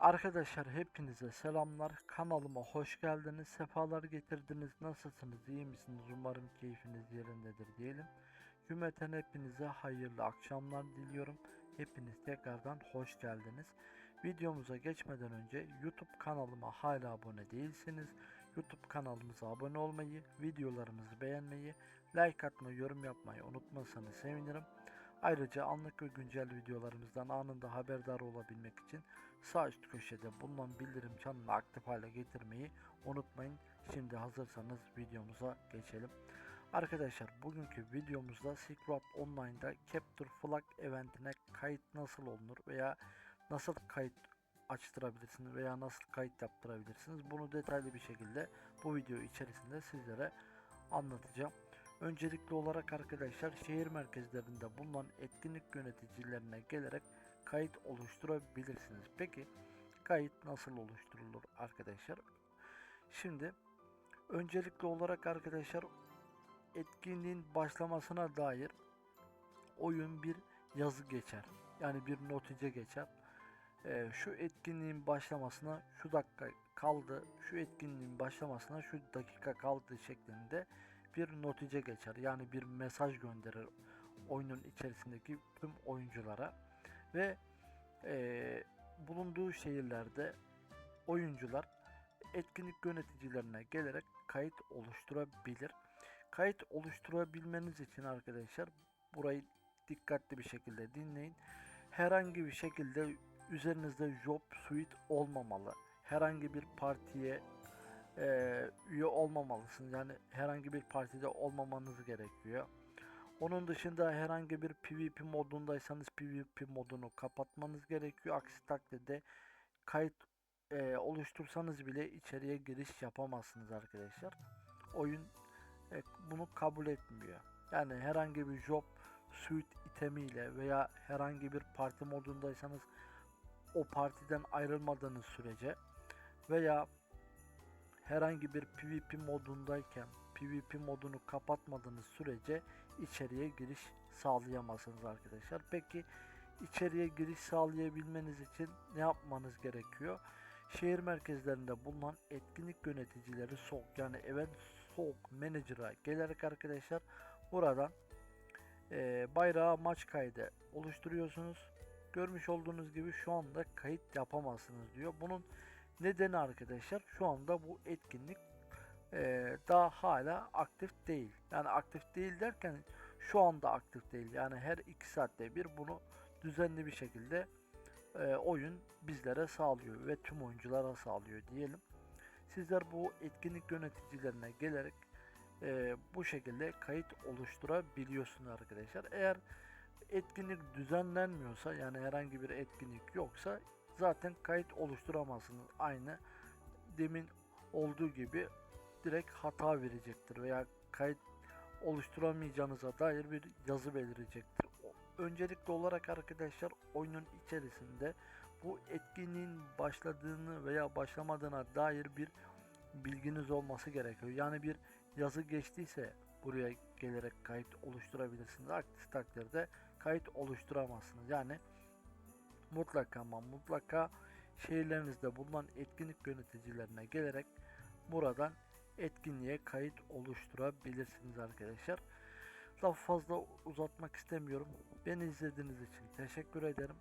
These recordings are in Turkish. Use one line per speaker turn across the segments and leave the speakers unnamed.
Arkadaşlar hepinize selamlar. Kanalıma hoş geldiniz. Sefalar getirdiniz. Nasılsınız? iyi misiniz? Umarım keyfiniz yerindedir diyelim. Cümleten hepinize hayırlı akşamlar diliyorum. Hepiniz tekrardan hoş geldiniz. Videomuza geçmeden önce YouTube kanalıma hala abone değilseniz YouTube kanalımıza abone olmayı, videolarımızı beğenmeyi, like atmayı, yorum yapmayı unutmazsanız sevinirim. Ayrıca anlık ve güncel videolarımızdan anında haberdar olabilmek için sağ üst köşede bulunan bildirim çanını aktif hale getirmeyi unutmayın. Şimdi hazırsanız videomuza geçelim. Arkadaşlar bugünkü videomuzda Road Online'da Capture Flag eventine kayıt nasıl olunur veya nasıl kayıt açtırabilirsiniz veya nasıl kayıt yaptırabilirsiniz bunu detaylı bir şekilde bu video içerisinde sizlere anlatacağım. Öncelikli olarak arkadaşlar şehir merkezlerinde bulunan etkinlik yöneticilerine gelerek kayıt oluşturabilirsiniz. Peki kayıt nasıl oluşturulur arkadaşlar? Şimdi öncelikli olarak arkadaşlar etkinliğin başlamasına dair oyun bir yazı geçer. Yani bir notice geçer. Ee, şu etkinliğin başlamasına şu dakika kaldı, şu etkinliğin başlamasına şu dakika kaldı şeklinde bir notice geçer. Yani bir mesaj gönderir oyunun içerisindeki tüm oyunculara ve e, bulunduğu şehirlerde oyuncular etkinlik yöneticilerine gelerek kayıt oluşturabilir. Kayıt oluşturabilmeniz için arkadaşlar burayı dikkatli bir şekilde dinleyin. Herhangi bir şekilde üzerinizde job suite olmamalı. Herhangi bir partiye e, üye olmamalısınız. Yani herhangi bir partide olmamanız gerekiyor. Onun dışında herhangi bir PvP modundaysanız PvP modunu kapatmanız gerekiyor. Aksi takdirde kayıt e, oluştursanız bile içeriye giriş yapamazsınız arkadaşlar. Oyun e, bunu kabul etmiyor. Yani herhangi bir job suite itemiyle veya herhangi bir parti modundaysanız o partiden ayrılmadığınız sürece veya herhangi bir PvP modundayken PvP modunu kapatmadığınız sürece içeriye giriş sağlayamazsınız arkadaşlar. Peki içeriye giriş sağlayabilmeniz için ne yapmanız gerekiyor? Şehir merkezlerinde bulunan etkinlik yöneticileri soğuk yani event soğuk manager'a gelerek arkadaşlar buradan e, bayrağı maç kaydı oluşturuyorsunuz. Görmüş olduğunuz gibi şu anda kayıt yapamazsınız diyor. Bunun nedeni arkadaşlar şu anda bu etkinlik e, daha hala aktif değil. Yani aktif değil derken şu anda aktif değil. Yani her 2 saatte bir bunu düzenli bir şekilde e, oyun bizlere sağlıyor ve tüm oyunculara sağlıyor diyelim. Sizler bu etkinlik yöneticilerine gelerek e, bu şekilde kayıt oluşturabiliyorsunuz arkadaşlar. Eğer etkinlik düzenlenmiyorsa yani herhangi bir etkinlik yoksa zaten kayıt oluşturamazsınız. Aynı demin olduğu gibi direkt hata verecektir veya kayıt oluşturamayacağınıza dair bir yazı belirecektir. Öncelikli olarak arkadaşlar oyunun içerisinde bu etkinliğin başladığını veya başlamadığına dair bir bilginiz olması gerekiyor. Yani bir yazı geçtiyse buraya gelerek kayıt oluşturabilirsiniz. Aksi takdirde kayıt oluşturamazsınız. Yani mutlaka ama mutlaka şehirlerinizde bulunan etkinlik yöneticilerine gelerek buradan etkinliğe kayıt oluşturabilirsiniz arkadaşlar. Daha fazla uzatmak istemiyorum. Beni izlediğiniz için teşekkür ederim.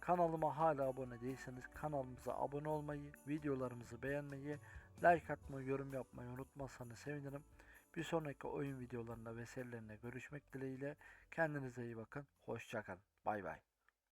Kanalıma hala abone değilseniz kanalımıza abone olmayı, videolarımızı beğenmeyi, like atmayı, yorum yapmayı unutmazsanız sevinirim. Bir sonraki oyun videolarında ve serilerinde görüşmek dileğiyle. Kendinize iyi bakın. Hoşçakalın. Bay bay.